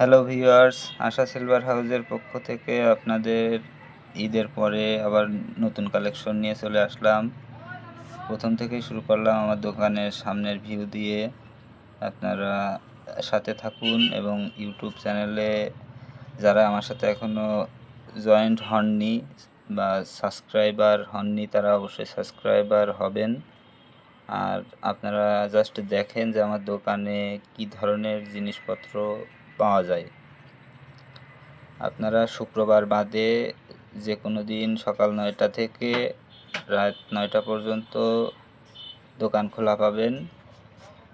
Hello viewers আশা silver হাউসের পক্ষ থেকে আপনাদের ঈদের পরে আবার নতুন কালেকশন নিয়ে চলে আসলাম। প্রথম থেকেই শুরু করলাম আমার দোকানের সামনের ভিউ দিয়ে। আপনারা সাথে থাকুন এবং ইউটিউব চ্যানেলে যারা আমার সাথে এখনও জয়েন্ট হননি বা সাবস্ক্রাইবার হননি, তারা অবশ্যই সাবস্ক্রাইবার হবেন। আর আপনারা জাস্ট দেখেন যে আমার দোকানে কি ধরনের জিনিসপত্র পাওয়া যায়। আপনারা শুক্রবার বাদে যে কোনো দিন সকাল নয়টা থেকে রাত নয়টা পর্যন্ত দোকান খোলা পাবেন।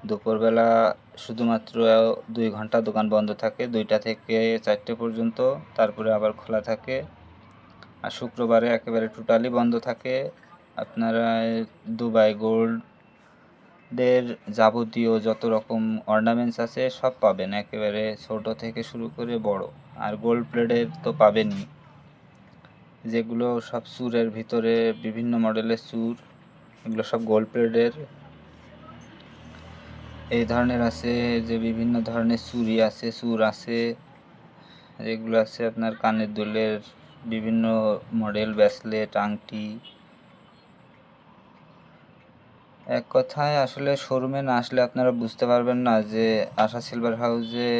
দুপুরবেলা শুধুমাত্র দুই ঘণ্টা দোকান বন্ধ থাকে, দুইটা থেকে চারটে পর্যন্ত, তারপরে আবার খোলা থাকে। আর শুক্রবারে একেবারে টোটালি বন্ধ থাকে। আপনারা দুবাই গোল্ড দের যাবতীয় যত রকম অর্নামেন্টস আছে সব পাবেন। একেবারে ছোট থেকে শুরু করে বড়। আর গোল্ড প্লেটের তো পাবেনই। যেগুলো সব চুরের ভিতরে বিভিন্ন মডেলের চুর এগুলো সব গোল্ড প্লেটের এই ধরনের আছে যে বিভিন্ন ধরনের চুরি আছে চুর আছে। যেগুলো আছে আপনার কানের দোলের বিভিন্ন মডেল ব্যাসলেট আংটি। এক কথায় আসলে শোরুমে না আসলে আপনারা বুঝতে পারবেন না যে আশা সিলভার হাউসে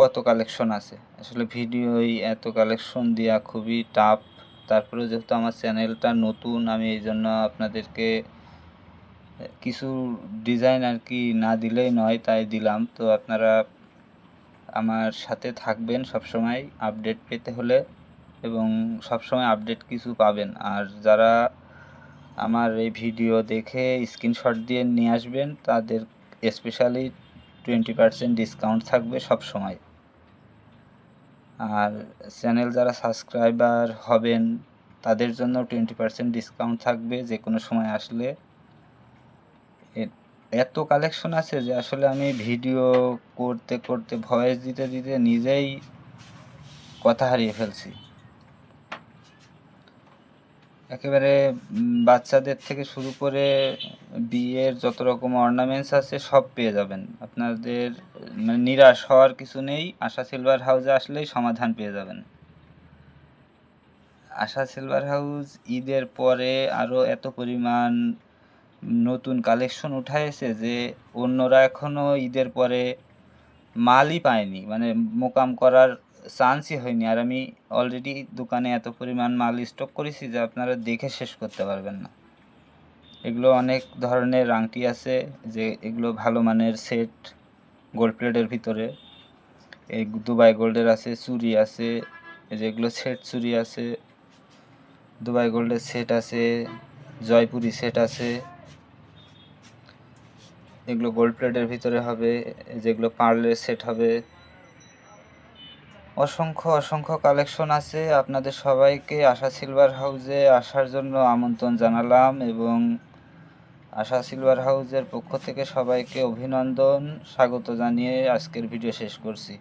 কত কালেকশন আছে। আসলে ভিডিওই এত কালেকশন দেওয়া খুবই টাফ তারপরে যেহেতু আমার চ্যানেলটা নতুন, আমি এই জন্য আপনাদেরকে কিছু ডিজাইন আর কি না দিলেই নয়, তাই দিলাম। তো আপনারা আমার সাথে থাকবেন সবসময় আপডেট পেতে হলে এবং সবসময় আপডেট কিছু পাবেন। আর যারা আমার এই ভিডিও দেখে স্ক্রিনশট দিয়ে নিয়ে আসবেন। তাদের স্পেশালি টোয়েন্টি পারসেন্ট ডিসকাউন্ট থাকবে সব সময়। আর চ্যানেল যারা সাবস্ক্রাইবার হবেন, তাদের জন্য টোয়েন্টি পারসেন্ট ডিসকাউন্ট থাকবে যে কোনো সময় আসলে। এত কালেকশন আছে যে আসলে আমি ভিডিও করতে করতে ভয়েস দিতে দিতে নিজেই কথা হারিয়ে ফেলছি। একেবারে বাচ্চাদের থেকে শুরু করে বিয়ের যত রকম অর্নামেন্টস আছে, সব পেয়ে যাবেন। আপনাদের মানে নিরাশ হওয়ার কিছু নেই। আশা সিলভার হাউসে আসলেই সমাধান পেয়ে যাবেন। আশা সিলভার হাউস ঈদের পরে আরও এত পরিমাণ নতুন কালেকশন উঠাইছে যে, অন্যরা এখনও ঈদের পরে মালই পায়নি। মানে মোকাম করার চান্সই হয়নি। আর আমি অলরেডি দোকানে এত পরিমাণ মাল স্টক করেছি যে আপনারা দেখে শেষ করতে পারবেন না। এগুলো অনেক ধরনের আংটি আছে যে এগুলো ভালো মানের সেট গোল্ড প্লেটের ভিতরে। এই দুবাই গোল্ডের আছে, চুরি আছে যেগুলো সেট চুরি আছে। দুবাই গোল্ডের সেট আছে, জয়পুরি সেট আছে। এগুলো গোল্ড প্লেটের ভিতরে হবে যেগুলো পার্লের সেট হবে। অসংখ্য অসংখ্য কালেকশন আছে। আপনাদের সবাইকে আশা সিলভার হাউজে আসার জন্য আমন্ত্রণ জানালাম এবং আশা সিলভার হাউজের পক্ষ থেকে সবাইকে অভিনন্দন, স্বাগত জানিয়ে আজকের ভিডিও শেষ করছি।